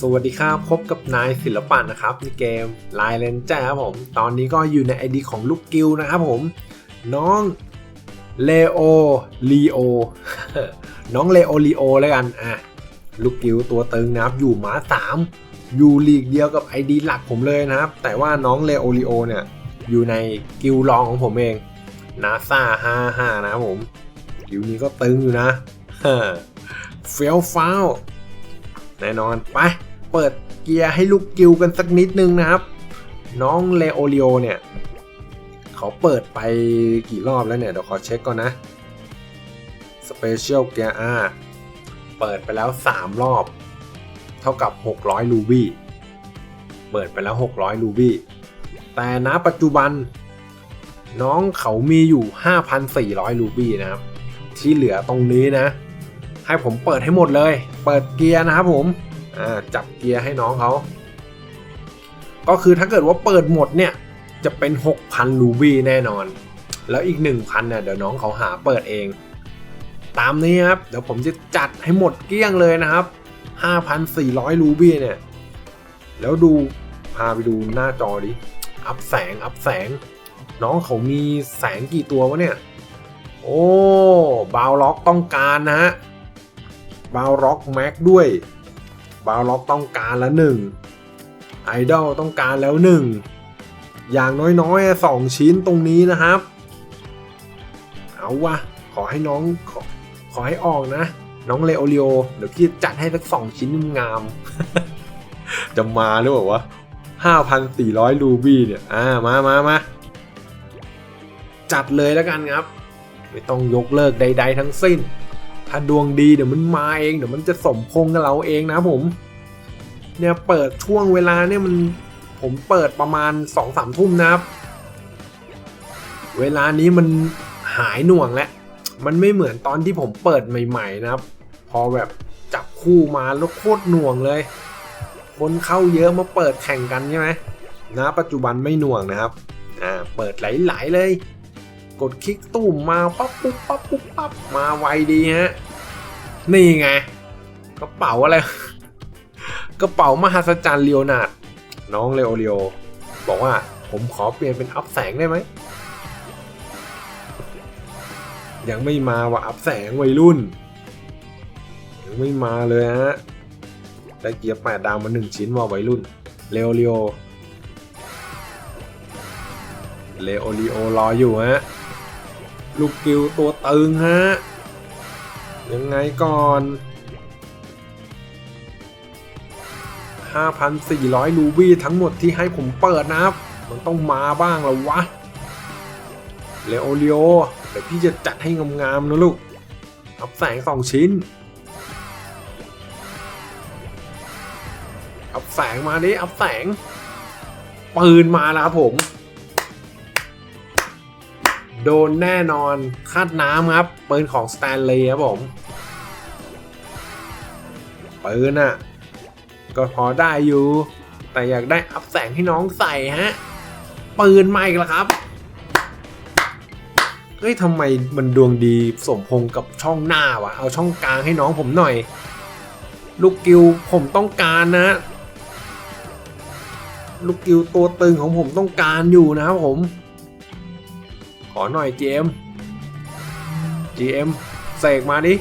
สวัสดีครับ พบกับนายศิลปะนะครับในเกมไลเลนเจอร์ครับผม ตอนนี้ก็อยู่ในไอดีของลูกกิลนะครับผม น้องเลโอลีโอ น้องเลโอลีโอแล้วกัน อะ ลูกกิลตัวตึงนะครับ อยู่หมาสามอยู่ลีกเดียวกับไอดีหลักผมเลยนะครับ แต่ว่าน้องเลโอลีโอเนี่ย อยู่ในกิลรองของผมเองนาซา55นะครับผมกิลนี้ก็ตึงอยู่นะเฟี้ยวฟ้าวแน่นอนไป เปิดเกียร์ให้ลูกกิวกันสักนิดนึงนะครับ น้องเลโอริโอเนี่ยเขาเปิดไปกี่รอบแล้วเนี่ย เดี๋ยวขอเช็คก่อนนะสเปเชียลเกียร์อาเปิดไปแล้ว 3 รอบ เท่ากับ 600 ลูบี้เปิดไปแล้ว 600 ลูบี้แต่ณปัจจุบัน น้องเขามีอยู่ 5,400 ลูบี้นะครับ ที่เหลือตรงนี้นะ ให้ผมเปิดให้หมดเลย เปิดเกียร์นะครับผม จับเกียร์ให้น้องเขาก็คือถ้าเกิดว่าเปิดหมดเนี่ย จะเป็น 6,000ลูบี้แน่นอน แล้วอีก 1,000เนี่ยเดี๋ยวน้องเขาหาเปิดเอง ตามนี้ครับ เดี๋ยวผมจะจัดให้หมดเกลี้ยงเลยนะครับ 5,400ลูบี้เนี่ย แล้วดูพาไปดูหน้าจอดิ อัพแสง อัพแสง น้องเขามีแสงกี่ตัววะเนี่ย โอ้ บาวล็อกต้องการนะฮะ บาวล็อกแม็กด้วย บาวล็อกต้องการแล้วหนึ่งไอดอลต้องการแล้วหนึ่งอย่างน้อยๆสองชิ้นตรงนี้นะครับ เอาวะขอให้น้องขอขอให้ออกนะ น้องเลโอริโอเดี๋ยวพี่จัดให้สักสองชิ้นงาม จะมาหรือเปล่าวะห้าพันสี่ร้อยรูบี้เนี่ย อ่ามามามาจัดเลยแล้วกันครับ ไม่ต้องยกเลิกใด ๆ ทั้งสิ้น ถ้าดวงดีเดี๋ยวมันมาเองเดี๋ยวมันจะสมพงกับเราเองนะผม เนี่ยเปิดช่วงเวลาเนี่ยมันผมเปิดประมาณ2องสามทุ่มนะครับ เวลานี้มันหายหน่วงแล้วมันไม่เหมือนตอนที่ผมเปิดใหม่ ๆ นะครับ พอแบบจับคู่มาแล้วโคตรหน่วงเลย คนเข้าเยอะมาเปิดแข่งกันใช่ไหมนะปัจจุบันไม่หน่วงนะครับอ่าเปิดไหลๆเลย กดคลิกตุ้มมาปั๊บปุ๊บปั๊บปุ๊บปั๊บมาไวดีฮะ นี่ไงกระเป๋าอะไร กระเป๋ามหัศจรรย์เลียวนาดน้องเลโอเรียวบอกว่าผมขอเปลี่ยนเป็นอัพแสงได้ไหม ยังไม่มาว่ะอัพแสงวัยรุ่น ยังไม่มาเลยฮะได้เกียร์แปดดาวมาหนึ่งชิ้นว่ะวัยรุ่นเลโอเรียวเลโอริโอรออยู่ฮะลูกกิวตัวตึงฮะ ยังไงก่อน 5,400ลูบี้ทั้งหมดที่ให้ผมเปิดนะครับ มันต้องมาบ้างแล้ววะเลโอริโอเดี๋ยวพี่จะจัดให้งามๆนะลูกอัพแสงสองชิ้นอัพแสงมาดิอัพแสงปืนมาแล้วครับผม โดนแน่นอนคาดน้ำครับปืนของสแตนเลย์ครับผมปืนอะก็พอได้อยู่ แต่อยากได้อัพแสงให้น้องใส่ฮะปืนใหม่แล้วครับเฮ้ยทำไมมันดวงดีสมพงกับช่องหน้าวะเอาช่องกลางให้น้องผมหน่อย ลูกกิวผมต้องการนะ ลูกกิวตัวตึงของผมต้องการอยู่นะครับผม อหน่อย GM GM เสกมาดิ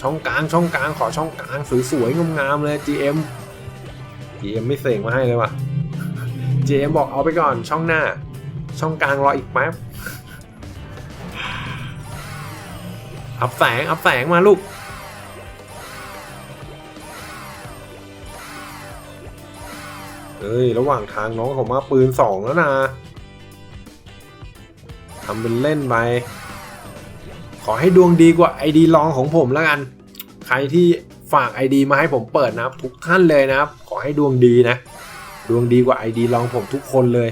ช่องกลางช่องกลางขอช่องกลางสวยๆงามๆเลย GM GM ไม่เสกมาให้เลยว่ะ GM บอกเอาไปก่อนช่องหน้า ช่องกลางรออีกแป๊บอัพแสงอัพแสงมาลูกเอ้ย ระหว่างทางน้องเขามาปืนสองแล้วนะำเป็นเล่นไป ขอให้ดวงดีกว่า ID ลองของผมแล้วกัน ใครที่ฝาก ID มาให้ผมเปิดนะทุกท่านเลยนะครับ ขอให้ดวงดีนะ ดวงดีกว่า ID ลองผมทุกคนเลย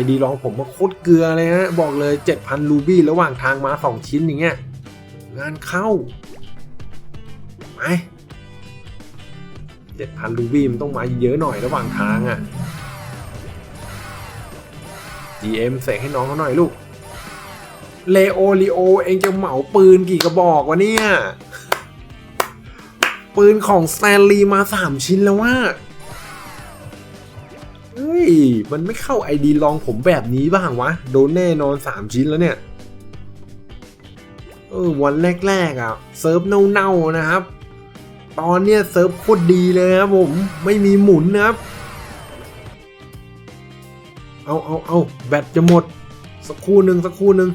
ID ลองผมมาโคตรเกลือเลยฮะบอกเลย 7,000 รูบี้ระหว่างทางมา 2 ชิ้นอย่างเงี้ยงานเข้าไป7,000รูบี้มันต้องมาเยอะหน่อยระหว่างทางอะ่ะ GM เสกให้น้องเขาหน่อยลูก เลโอริโอ เองจะเหมาปืนกี่กระบอกวะเนี่ย ปืนของสแตนลีย์มา3ชิ้นแล้วว่าเฮ้ย มันไม่เข้าไอดีลองผมแบบนี้บ้างวะ โดนแน่นอน3ชิ้นแล้วเนี่ย เออ วันแรกๆอะ เซิร์ฟเน่าๆนะครับ ตอนเนี้ยเซิร์ฟโคตรดีเลยครับผม ไม่มีหมุนนะครับ เอาเอาเอาแบตจะหมด สักครู่หนึ่งสักครู่หนึ่ง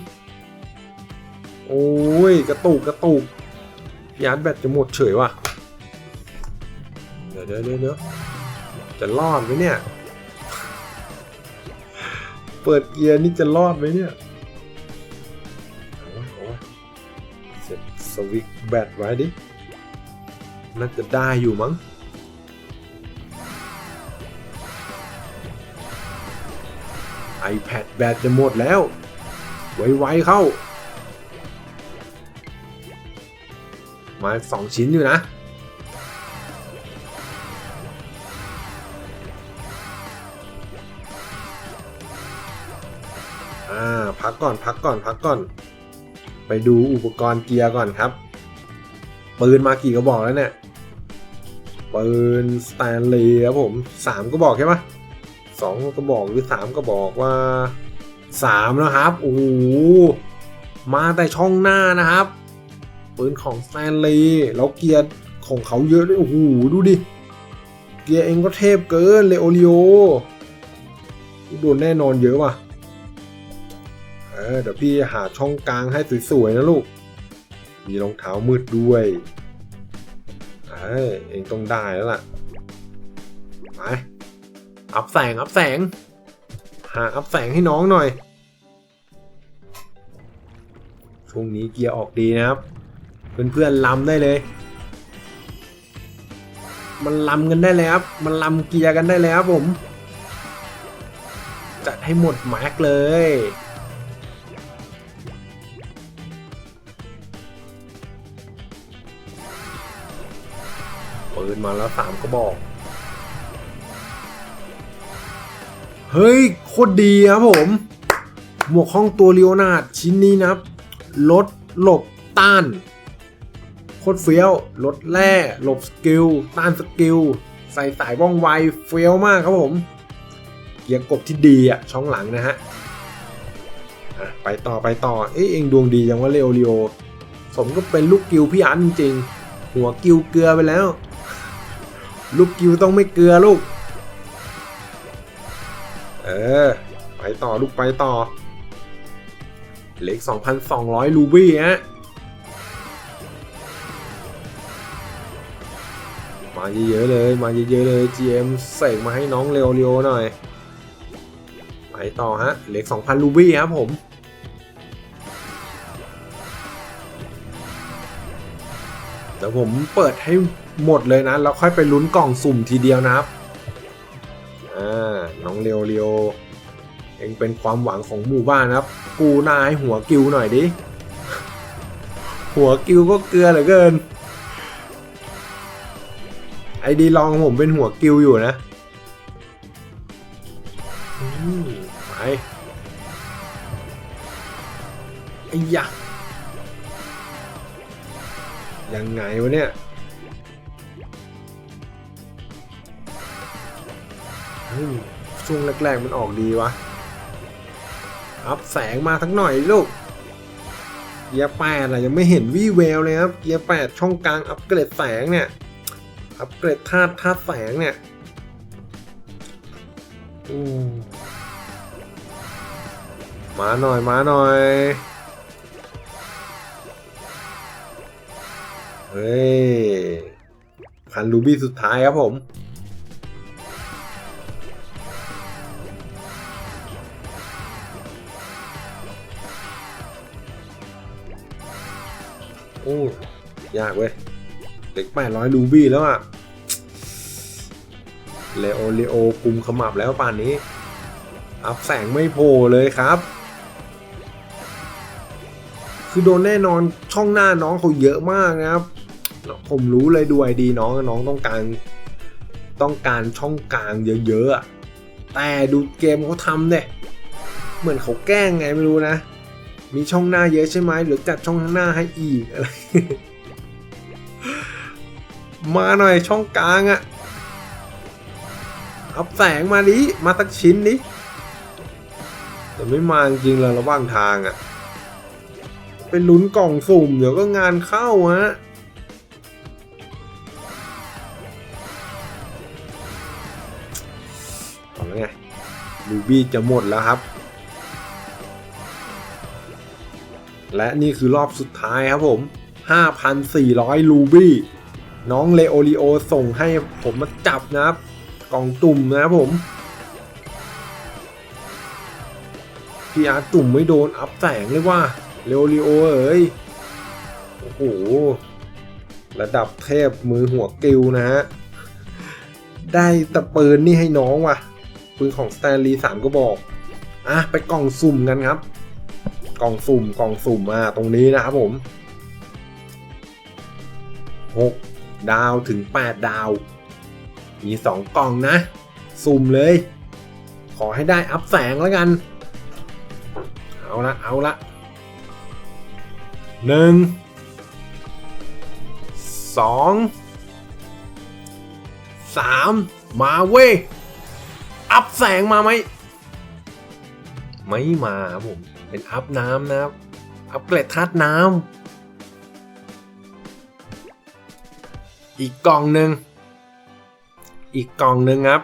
โอ้ย กระตุกกระตุกยานแบตจะหมดเฉยว่ะ เดี๋ยวเดี๋ยวเดี๋ยวจะรอดไหมเนี่ย เปิดเกียร์นี่จะรอดไหมเนี่ยเอาวะเอาวะเสร็จสวิตแบตไว้ดิ น่าจะได้อยู่มั้ง iPad แบตจะหมดแล้ว ไวๆเข้า มาสองชิ้นอยู่นะ อ่า พักก่อนพักก่อนพักก่อน ไปดูอุปกรณ์เกียร์ก่อนครับ ปืนมากี่กระบอกแล้วเนี่ย ปืนสแตนลีย์ครับผมสามกระบอกใช่ปะสองกระบอกหรือสามกระบอกว่าสามนะครับ โอ้โหมาแต่ช่องหน้านะครับ ปืนของสแตนลีย์แล้วเกียร์ของเขาเยอะด้วยโอ้โหดูดิ เกียร์เองก็เทพเกินเลโอริโอโดนแน่นอนเยอะว่ะเออเดี๋ยวพี่หาช่องกลางให้สวยๆนะลูก มีรองเท้ามืดด้วยเอ้ยเองต้องได้แล้วล่ะไปอัพแสงอัพแสง หาอัพแสงให้น้องหน่อยช่วงนี้เกียร์ออกดีนะครับ เพื่อนๆลำได้เลย มันลำกันได้เลยครับ มันลำเกียร์กันได้เลยครับผม จัดให้หมดแม็กเลยปืนมาแล้วสามกระบอก เฮ้ย โคตรดีครับผม หมวกห้องตัวเลียวนาดชิ้นนี้นะครับลดหลบต้าน โคตรเฟี้ยว ลดแร่หลบสกิล ต้านสกิล ใส่สายว่องไว เฟี้ยวมากครับผม เกียร์กบที่ดีอะช่องหลังนะฮะ ไปต่อไปต่อ เอ้ยเองดวงดีจังว่าเรโอริโอ สมก็เป็นลูกกิวพี่อันจริง หัวกิวเกลือไปแล้ว ลูกกิวต้องไม่เกลือลูก เออ ไปต่อลูกไปต่อเหล็ก2,200รูบี้ฮะ มาเยอะๆเลย มาเยอะๆเลย GM เสกมาให้น้องเร็วเร็วหน่อย ไปต่อฮะ เหล็ก 2,000รูบี้ครับผม เดี๋ยวผมเปิดให้หมดเลยนะ แล้วค่อยไปลุ้นกล่องสุ่มทีเดียวนะครับ อ่า น้องเรียวเรียวเองเป็นความหวังของหมู่บ้านนะครับ กูนายหัวกิวหน่อยดิ หัวกิวก็เกลือเหลือเกิน ไอดีลองของผมเป็นหัวกิวอยู่นะอืมไปไอ้ยะยังไงวะเนี่ยเฮ้ยช่วงแรกๆมันออกดีวะ อัพแสงมาทั้งหน่อยลูก เกียร์แปดอะยังไม่เห็นวี่แววเลยครับ เกียร์แปดช่องกลางอัพเกรดแสงเนี่ย อัพเกรดธาตุธาตุแสงเนี่ยมมาหน่อย มาหน่อย เฮ้ย พันรูบี้สุดท้ายครับผม โอ้ ยากเว้ย เด็กแปดร้อยรูบี้แล้วอะเลโอเลโอกุมขมับแล้วป่านนี้ อัพแสงไม่โผล่เลยครับ คือโดนแน่นอนช่องหน้าน้องเขาเยอะมากนะครับ ผมรู้เลยดูไอดีน้องน้องต้องการต้องการช่องกลางเยอะๆ แต่ดูเกมเขาทำเนี่ย เหมือนเขาแกล้งไงไม่รู้นะ มีช่องหน้าเยอะใช่ไหมหรือจัดช่องหน้าให้อีกอะไร มาหน่อยช่องกลางอะอัพแสงมาดิ มาสักชิ้นดิแต่ไม่มาจริงเลยระหว่างทางอะไปลุ้นกล่องสุ่ม เดี๋ยวก็งานเข้าฮะเอาแล้วไงลูบี้จะหมดแล้วครับ และนี่คือรอบสุดท้ายครับผม 5,400 ลูบี้ น้องเลโอริโอส่งให้ผมมาจับนะครับ กล่องตุ่มนะครับผมพี่อาร์ตุ่มไม่โดนอัพแสงเลยว่าเลโอริโอเอ้ยโอ้โหระดับเทพมือหัวกิลนะฮะได้ต่ปืนนี่ให้น้องว่ะปืนของสแตนลีสามก็บอกอะไปกล่องสุ่มกันครับ กล่องสุ่มกล่องสุ่มมาตรงนี้นะครับผม6 ดาวถึง 8 ดาว มี 2 กล่องนะ สุ่มเลย ขอให้ได้อัพแสงแล้วกัน เอาละเอาละหนึ่งสองสามมาเว้ย อัพแสงมาไหม ไม่มาครับผม เป็นอัพน้ำนะครับ อัพเกรดธาตุน้ำ อีกกล่องหนึ่งอีกกล่องหนึ่งครับ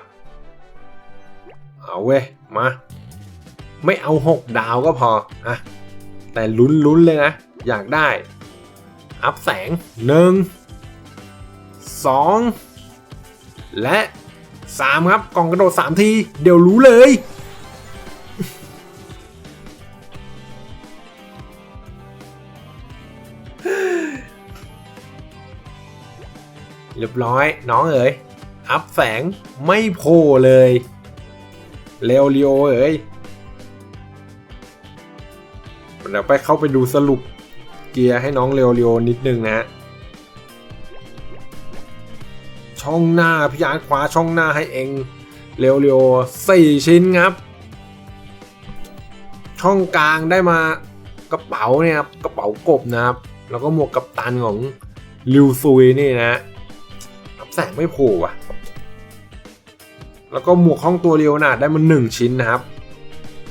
เอาเว้ยมา ไม่เอาหกดาวก็พออะแต่ลุ้นลุ้นเลยนะ อยากได้ อัพแสงหนึ่งสองและสามครับ กล่องกระโดดสามที เดี๋ยวรู้เลย เรียบร้อย น้องเอ๋ย อัพแสงไม่โผล่เลยเลโอริโอเอ๋ยเดี๋ยวไปเข้าไปดูสรุปเกียร์ให้น้องเลโอริโอนิดนึงนะ ช่องหน้าพี่ยานคว้าช่องหน้าให้เองเร็วเร็วสี่ชิ้นครับ ช่องกลางได้มากระเป๋าเนี่ยครับกระเป๋ากบนะครับ แล้วก็หมวกกัปตันของลิวซุยนี่นะ แสงไม่โผล่อะแล้วก็หมวกห้องตัวเรียวนาดได้มาหนึ่งชิ้นนะครับ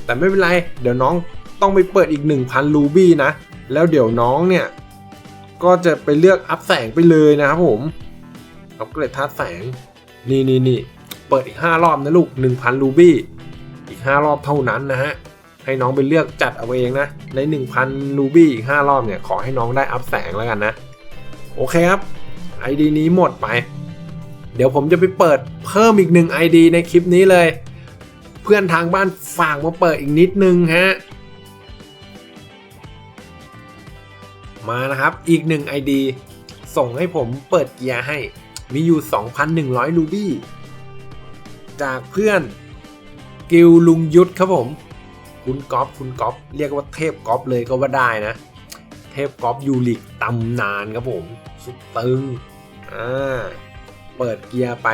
แต่ไม่เป็นไร เดี๋ยวน้องต้องไปเปิดอีก 1,000ลูบี้นะ แล้วเดี๋ยวน้องเนี่ย ก็จะไปเลือกอัพแสงไปเลยนะครับผมอัปเกรดธาตุแสง นี่นี่นี่เปิดอีก 5 รอบนะลูก 1,000รูบี้ อีก 5 รอบเท่านั้นนะฮะ ให้น้องไปเลือกจัดเอาเองนะ ใน 1,000รูบี้อีก 5 รอบเนี่ย ขอให้น้องได้อัพแสงแล้วกันนะ โอเคครับ ID นี้หมดไป เดี๋ยวผมจะไปเปิดเพิ่มอีกหนึ่ง ID ในคลิปนี้เลย เพื่อนทางบ้านฝากมาเปิดอีกนิดนึงฮะ มานะครับอีกหนึ่ง ID ส่งให้ผมเปิดเกียร์ให้ มีอยู่ 2,100 รูบี้ จากเพื่อนกิลลุงยุทธครับผม คุณก๊อฟคุณก๊อฟเรียกว่าเทพก๊อฟเลยก็ว่าได้นะ เทพก๊อฟยูริกตำนานครับผม สุดตึงอ่า เปิดเกียร์ไป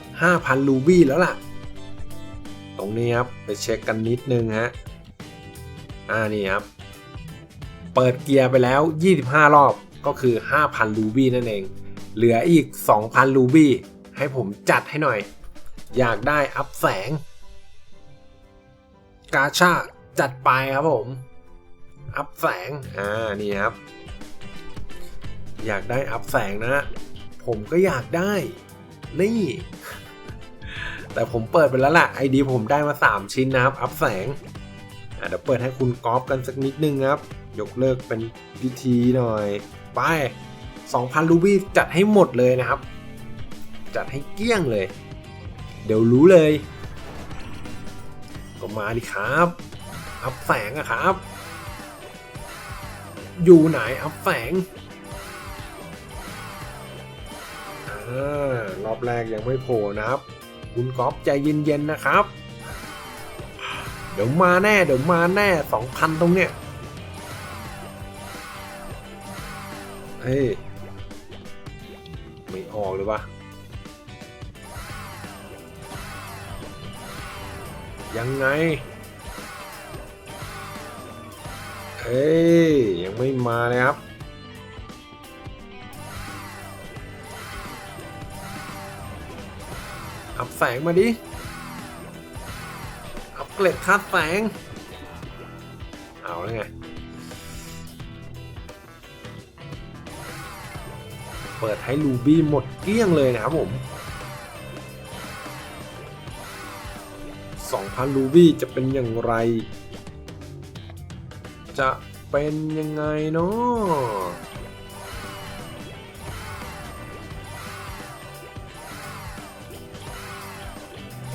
5,000รูบี้แล้วล่ะ ตรงนี้ครับ ไปเช็คกันนิดนึงฮะ อ่านี่ครับ เปิดเกียร์ไปแล้ว 25 รอบก็คือ 5,000รูบี้นั่นเอง เหลืออีก 2,000รูบี้ ให้ผมจัดให้หน่อย อยากได้อัพแสง กาชาจัดไปครับผม อัพแสง อ่า นี่ครับ อยากได้อัพแสงนะ ผมก็อยากได้ นี่ แต่ผมเปิดไปแล้วล่ะไอดีผมได้มา 3 ชิ้นนะครับ อัพแสงอ่เดี๋ยวเปิดให้คุณกอล์ฟกันสักนิดนึงครับ ยกเลิกเป็นพิธีหน่อย ไป 2,000 รูบี้จัดให้หมดเลยนะครับ จัดให้เกลี้ยงเลย เดี๋ยวรู้เลย ก็มาดิครับ อัพแสงอะครับ อยู่ไหนอัพแสง รอบแรกยังไม่โผล่นะครับ คุณก๊อฟใจเย็นๆนะครับ เดี๋ยวมาแน่ เดี๋ยวมาแน่2,000ตรงเนี้ยเฮ้ยไม่ออกเลยวะยังไง เฮ้ยยังไม่มาเลยครับ อัพแสงมาดิ อัพเกล็ดคาดแสง เอาแล้วไง เปิดให้ลูบี้หมดเกลี้ยงเลยนะครับผม 2,000 ลูบี้จะเป็นอย่างไร จะเป็นยังไงเนาะ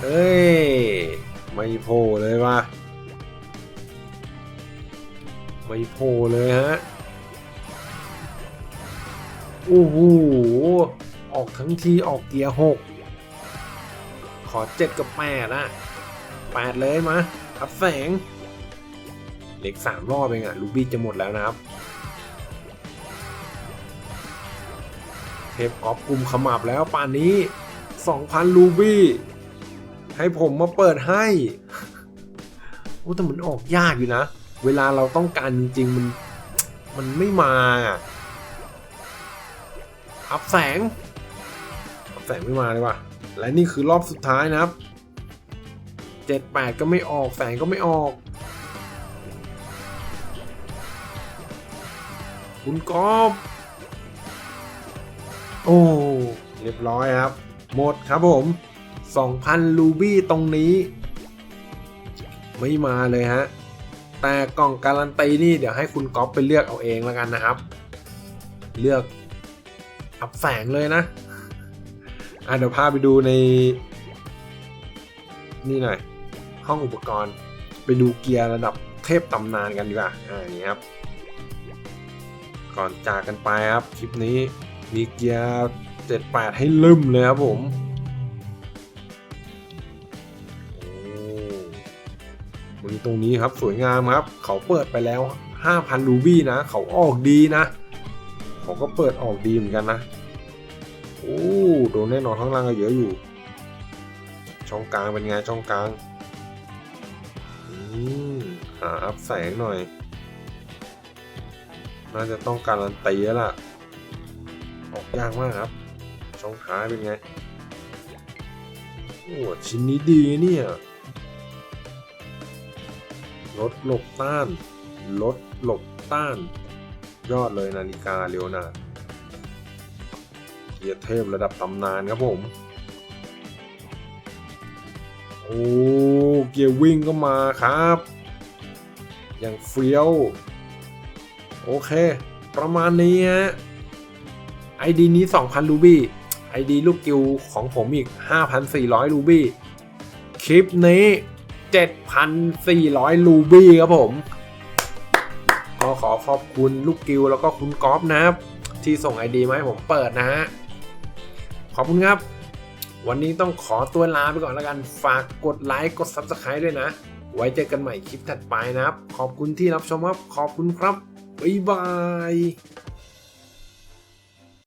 เฮ้ย ไม่โผล่เลยว่ะไม่โผล่เลยฮะโอ้โหออกทั้งทีออกเกียร์หกขอเจ็ดกับแปดอะแปดเลยมาอัพแสงเหล็กสามรอบเองอะลูบี้จะหมดแล้วนะครับ เทปกอฟกลุ่มขมับแล้วป่านนี้ 2,000 ลูบี้ ให้ผมมาเปิดให้โอ้แต่มันออกยากอยู่นะ เวลาเราต้องการจริงมัน มันไม่มาอะอัพแสงอัพแสงไม่มาเลยว่ะ และนี่คือรอบสุดท้ายนะครับ7 8ก็ไม่ออกแสงก็ไม่ออก คุณกอบโอ้ เรียบร้อยครับ หมดครับผม 2,000 ลูบี้ตรงนี้ ไม่มาเลยฮะ แต่กล่องการันตีนี่เดี๋ยวให้คุณก๊อฟไปเลือกเอาเองแล้วกันนะครับ เลือกอับแสงเลยนะ อะเดี๋ยวพาไปดูใน นี่หน่อย ห้องอุปกรณ์ไปดูเกียร์ระดับเทพตำนานกันดีกว่า อ่านี่ครับ ก่อนจากกันไปครับ คลิปนี้มีเกียร์ 78 ให้ลืมเลยครับผม ตรงนี้ครับสวยงามครับ เขาเปิดไปแล้ว 5,000 รูบี้นะ เขาออกดีนะ เขาก็เปิดออกดีเหมือนกันนะโอ้โดนแน่นอนข้างล่างก็เยอะอยู่ ช่องกลางเป็นไงช่องกลางอืมหาอัพแสงหน่อย น่าจะต้องการันตีแล้วล่ะ ออกยากมากครับ ช่องท้ายเป็นไงโอ้ชิ้นนี้ดีเนี่ย ลดหลบต้าน ลดหลบต้าน ยอดเลยนาฬิกาเร็วนาเกียร์เทพระดับตำนานครับผม โอ้เกียร์วิ่งก็มาครับ อย่างเฟี้ยว โอเค ประมาณนี้ฮะไอดีนี้ 2,000 รูบี้ไอดีลูกกิวของผมอีก 5,400 รูบี้ คลิปนี้ 7,400 รูบี้ครับผม ก็ขอขอบคุณลูกกิวแล้วก็คุณก๊อฟนะครับ ที่ส่งไอดีมาให้ผมเปิดนะฮะ ขอบคุณครับ วันนี้ต้องขอตัวลาไปก่อนแล้วกัน ฝากกดไลค์ กด Subscribe ด้วยนะ ไว้เจอกันใหม่คลิปถัดไปนะครับ ขอบคุณที่รับชมครับ ขอบคุณครับ บ๊ายบาย